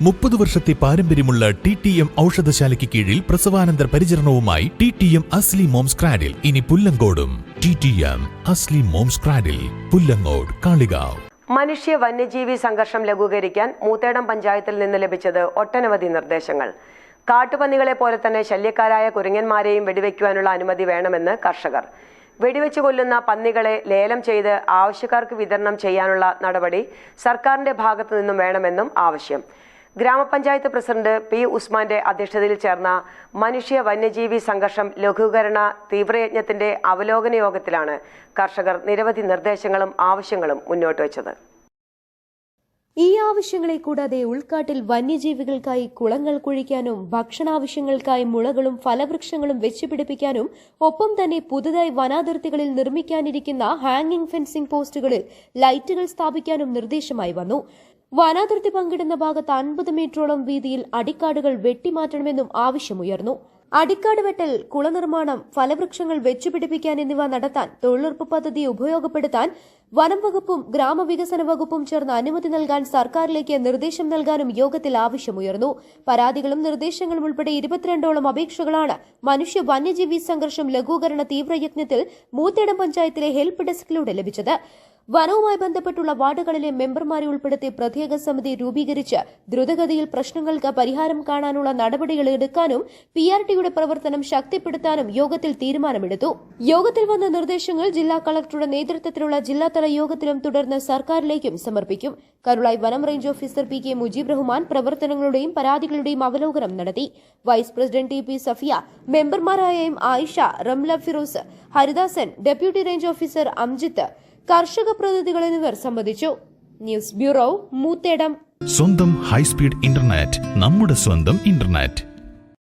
മുപ്പത് വർഷത്തെ പാരമ്പര്യമുള്ള ടി ടി എം ഔഷധശാലയ്ക്ക് കീഴിൽ പ്രസവാനന്തര പരിചരണവുമായി T T M Asli moms cradle. ഇനി പുല്ലങ്കോടും. T T M Asli moms cradle. Pullangode Kalikavu. മനുഷ്യ വന്യജീവി സംഘർഷം ലഘൂകരിക്കാൻ മൂത്തേടം പഞ്ചായത്തിൽ നിന്ന് ലഭിച്ചത് ഒട്ടനവധി നിർദ്ദേശങ്ങൾ. കാട്ടുപന്നികളെ പോലെ തന്നെ ശല്യക്കാരായ കുരങ്ങന്മാരെയും വെടിവെക്കുവാനുള്ള അനുമതി വേണമെന്ന് കർഷകർ. വെടിവെച്ച് കൊല്ലുന്ന പന്നികളെ ലേലം ചെയ്ത് ആവശ്യക്കാർക്ക് വിതരണം ചെയ്യാനുള്ള നടപടി സർക്കാരിന്റെ ഭാഗത്തു നിന്നും വേണമെന്നും ആവശ്യം. ഗ്രാമപഞ്ചായത്ത് പ്രസിഡന്റ് പി ഉസ്മാന്റെ അധ്യക്ഷതയിൽ ചേർന്ന മനുഷ്യ വന്യജീവി സംഘർഷം ലഘൂകരണ തീവ്രയജ്ഞത്തിന്റെ അവലോകന യോഗത്തിലാണ് കർഷകർ നിരവധി നിർദ്ദേശങ്ങളും ആവശ്യങ്ങളും മുന്നോട്ട് വെച്ചത് ഈ ആവശ്യങ്ങളെ കൂടാതെ ഉൾക്കാട്ടിൽ വന്യജീവികൾക്കായി കുളങ്ങൾ കുഴിക്കാനും ഭക്ഷണാവശ്യങ്ങൾക്കായി മുളകളും ഫലവൃക്ഷങ്ങളും വെച്ചുപിടിപ്പിക്കാനും ഒപ്പം തന്നെ പുതുതായി വനാതിർത്തികളിൽ നിർമ്മിക്കാനിരിക്കുന്ന ഹാങ്ങിംഗ് ഫെൻസിംഗ് പോസ്റ്റുകളിൽ ലൈറ്റുകൾ സ്ഥാപിക്കാനും നിർദ്ദേശമായി വന്നു. വനാതിർത്തി പങ്കിടുന്ന ഭാഗത്ത് അൻപത് മീറ്ററോളം വീതിയിൽ അടിക്കാടുകൾ വെട്ടിമാറ്റണമെന്നും ആവശ്യമുയർന്നു. അടിക്കാട് വെട്ടൽ കുളനിർമ്മാണം ഫലവൃക്ഷങ്ങൾ വെച്ചുപിടിപ്പിക്കാൻ എന്നിവ നടത്താൻ തൊഴിലുറപ്പ് പദ്ധതി ഉപയോഗപ്പെടുത്താൻ വനം വകുപ്പും ഗ്രാമവികസന വകുപ്പും ചേർന്ന് അനുമതി നൽകാൻ സർക്കാരിലേക്ക് നിർദ്ദേശം നൽകാനും യോഗത്തിൽ ആവശ്യമുയർന്നു. പരാതികളും നിർദ്ദേശങ്ങളും ഉൾപ്പെടെ ഇരുപത്തിരണ്ടോളം അപേക്ഷകളാണ് മനുഷ്യ വന്യജീവി സംഘർഷം ലഘൂകരണ തീവ്രയജ്ഞത്തിൽ മൂത്തേടം പഞ്ചായത്തിലെ ഹെൽപ്പ് ഡെസ്കിലൂടെ ലഭിച്ചത്. വനവുമായി ബന്ധപ്പെട്ടുള്ള വാർഡുകളിലെ മെമ്പർമാരെ ഉൾപ്പെടുത്തി പ്രത്യേക സമിതി രൂപീകരിച്ച് ദ്രുതഗതിയിൽ പ്രശ്നങ്ങൾക്ക് പരിഹാരം കാണാനുള്ള നടപടികൾ എടുക്കാനും പി ആർ ടിയുടെ പ്രവർത്തനം ശക്തിപ്പെടുത്താനും യോഗത്തിൽ തീരുമാനമെടുത്തു. യോഗത്തിൽ വന്ന നിർദ്ദേശങ്ങൾ ജില്ലാ കളക്ടറുടെ നേതൃത്വത്തിലുള്ള ജില്ലാതല യോഗത്തിലും തുടർന്ന് സർക്കാരിലേക്കും സമർപ്പിക്കും. കരുളായി വനം range officer P K Mujeeb Rahman പ്രവർത്തനങ്ങളുടെയും പരാതികളുടെയും അവലോകനം നടത്തി. Vice president T P Safiya മെമ്പർമാരായ M Ayisha Ramla Firoz Haridasan deputy range officer Amjith കർഷക പ്രതിനിധികൾ എന്നിവർ സംബന്ധിച്ചു. News bureau Moothedam. സ്വന്തം ഹൈസ്പീഡ് ഇന്റർനെറ്റ് നമ്മുടെ സ്വന്തം ഇന്റർനെറ്റ്.